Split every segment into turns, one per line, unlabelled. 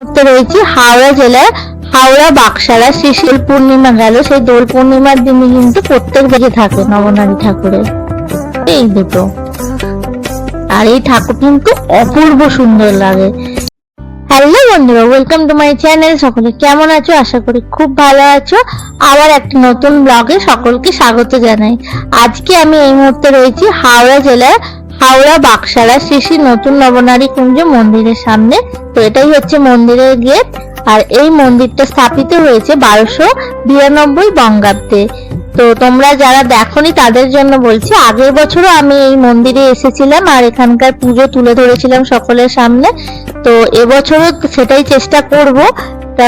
মুহূর্তে রয়েছি হাওড়া জেলার হাওড়া বাকসারা শিশির পূর্ণিমা গেল। সেই দোল পূর্ণিমার দিনে কিন্তু প্রত্যেক দিকে থাকে নবনারী ঠাকুরের। এই দুটো। আর এই ঠাকুর কিন্তু অপূর্ব সুন্দর লাগে। হ্যালো বন্ধুরা ওয়েলকাম টু মাই চ্যানেল সকলে কেমন আছো? আশা করি খুব ভালো আছো। আবার একটি নতুন ব্লগে সকলকে স্বাগত জানাই। আজকে আমি এই মুহূর্তে রয়েছি হাওড়া জেলার হাওড়া বাকসারা শ্রী নতুন নবনারী কুঞ্জ মন্দিরের সামনে। তো এটাই হচ্ছে মন্দিরের গেট। আর এই মন্দিরটা স্থাপিত হয়েছে বারোশো বিরানব্বই বঙ্গাব্দে। তো তোমরা যারা দেখোনি, তাদের জন্য বলছি, আগের বছরও আমি এই মন্দিরে এসেছিলাম আর এখানকার পুজো তুলে ধরেছিলাম সকলের সামনে। তো এবছরও সেটাই চেষ্টা করব। তা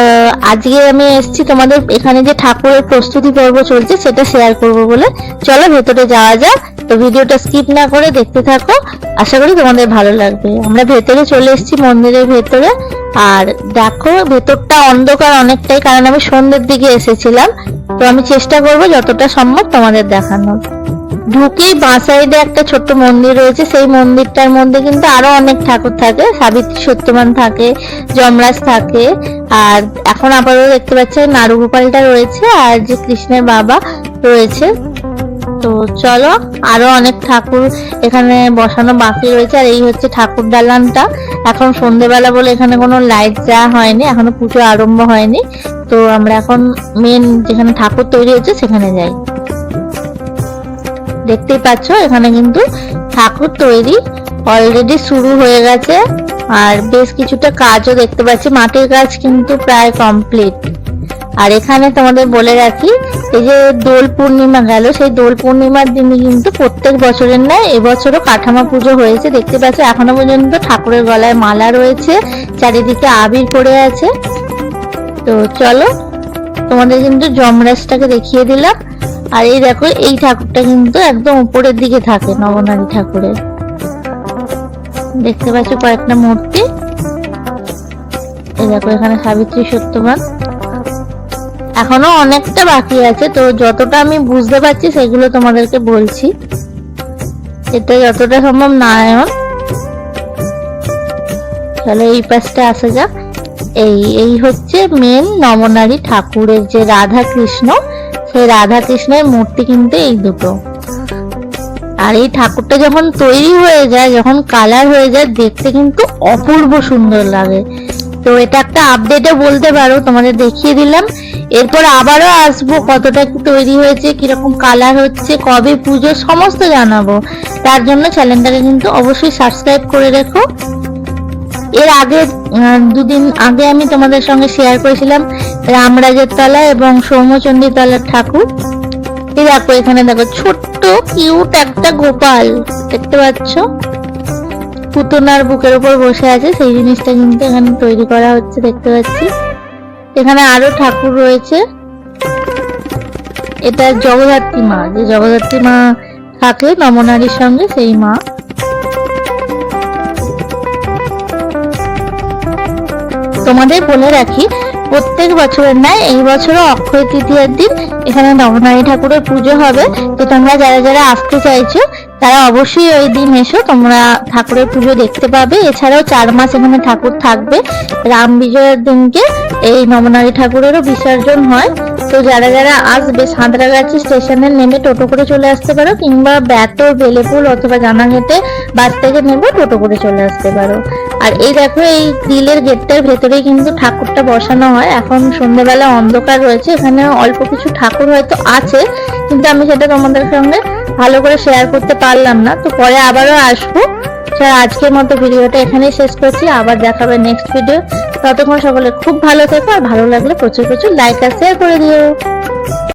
আজকে আমি এসেছি, তোমাদের এখানে যে ঠাকুরের প্রস্তুতি পর্ব চলছে, সেটা শেয়ার করব বলে। চলো ভেতরে যাওয়া যাক। তো ভিডিওটা স্কিপ না করে দেখতে থাকো। আশা করি তোমাদের ভালো লাগবে। আমরা ভেতরে চলে এসেছি মন্দিরের ভেতরে। আর দেখো, ভেতরটা অন্ধকার অনেকটাই, কারণ আমি সন্ধ্যের দিকে এসেছিলাম। তো আমি চেষ্টা করব যতটা সম্ভব তোমাদের দেখানোর। ঢুকেই বাঁ সাইডে একটা ছোট্ট মন্দির রয়েছে। সেই মন্দিরটার মধ্যে কিন্তু আরও অনেক ঠাকুর থাকে। সাবিত্রী সত্যবান থাকে, যমরাজ থাকে। আর এখন আপাতত দেখতে পাচ্ছি নাড়ু গোপালটা রয়েছে আর যে কৃষ্ণের বাবা রয়েছে। তো চলো, আরও অনেক ঠাকুর এখানে বসানো বাকি রয়েছে, আর এই হচ্ছে ঠাকুর দালানটা। এখন সন্ধেবেলা বলে এখানে কোনো লাইট দেওয়া হয়নি, এখনও পুজো আরম্ভ হয়নি। তো আমরা এখন মেন যেখানে ঠাকুর তৈরি হচ্ছে সেখানে যাই। দেখতেই পাচ্ছ, এখানে কিন্তু ঠাকুর তৈরি অলরেডি শুরু হয়ে গেছে। আর বেশ কিছুটা কাজও দেখতে পাচ্ছি, মাটির কাজ কিন্তু প্রায় কমপ্লিট আর এখানে তোমাদের বলে রাখি, এই যে দোল পূর্ণিমা গেল, সেই দোল পূর্ণিমার দিনে কিন্তু প্রত্যেক বছরের নয় এবছরও কাঠামা পুজো হয়েছে। দেখতে পাচ্ছ, এখনও পর্যন্ত ঠাকুরের গলায় মালা রয়েছে, চারিদিকে আবির পড়ে আছে। তো চলো, তোমাদের কিন্তু যমরাজটাকে দেখিয়ে দিলাম। আর এই দেখো, এই ঠাকুরটা কিন্তু একদম উপরের দিকে থাকে, নবনারী ঠাকুরের। দেখতে পাচ্ছ কয়েকটা মূর্তি। এই দেখো, এখানে সাবিত্রী সত্যবান। এখনও অনেকটা বাকি আছে, তো যতটা আমি বুঝতে পারছি সেগুলো তোমাদেরকে বলছি। এটা যতটা সম্ভব নারায়ণ তাহলে এই পাশটা আসা যাক। এই এই হচ্ছে মেন নমনারী ঠাকুরের যে রাধা কৃষ্ণ সেই রাধা কৃষ্ণের মূর্তি কিন্তু এই দুটো। আর এই ঠাকুরটা যখন তৈরি হয়ে যায়, যখন কালার হয়ে যায়, দেখতে কিন্তু অপূর্ব সুন্দর লাগে। তো এটা একটা আপডেটে বলতে পারো, তোমাদের দেখিয়ে দিলাম। এরপর আবারও আসব, কতটা কি তৈরি হয়েছে, কীরকম কালার হচ্ছে, কবে পুজো, সমস্ত জানাব। তার জন্য চ্যানেলটাকে কিন্তু অবশ্যই সাবস্ক্রাইব করে রেখো। এর আগে দুদিন আগে আমি তোমাদের সঙ্গে শেয়ার করেছিলাম রামরাজের তলা এবং সৌম্যচন্ডী তলার ঠাকুর। এই দেখো, এখানে দেখো, ছোট্ট কিউট একটা গোপাল, দেখতে পাচ্ছ? পুতনার বুকের উপর বসে আছে, সেই জিনিসটা কিন্তু এখানে তৈরি করা হচ্ছে, দেখতে পাচ্ছি। এখানে আরও ঠাকুর রয়েছে। এটা জগদ্ধাত্রী মা, যে জগদ্ধাত্রী মা থাকে নমনারীর সঙ্গে সেই মা। তোমাদের বলে রাখি প্রত্যেক বছরের নয় এই বছরও অক্ষয় তৃতীয়ার দিন এখানে নবনারী ঠাকুরের পুজো হবে। তো তোমরা যারা যারা আসতে চাইছো, তারা অবশ্যই ওই দিন এসো, তোমরা ঠাকুরের পুজো দেখতে পাবে। এছাড়াও চার মাস এখানে ঠাকুর থাকবে। রাম বিজয়ের দিনকে এই নবনারী ঠাকুরেরও বিসর্জন হয়। তো যারা যারা আসবে, সাঁতরাগাছি স্টেশনে নেমে টোটো করে চলে আসতে পারো, কিংবা ব্যাতো বেলেপুল অথবা জানাঘাটে বাস থেকে নেমে টোটো করে চলে আসতে পারো। আর এই দেখো, এই গ্রিলের গেটটার ভেতরেই কিন্তু ঠাকুরটা বসানো হয়। এখন সন্ধ্যেবেলা অন্ধকার রয়েছে, এখানে অল্প কিছু ঠাকুর হয়তো আছে, কিন্তু আমি সেটা তোমাদের সঙ্গে ভালো করে শেয়ার করতে পারলাম না। তো পরে আবারও আসব। স্যার আজকের মতো ভিডিওটা এখানেই শেষ করছি। আবার দেখাবে নেক্সট ভিডিও ততক্ষণ সকলে খুব ভালো থেকো, আর ভালো লাগলে প্রচুর প্রচুর লাইক আর শেয়ার করে দিও।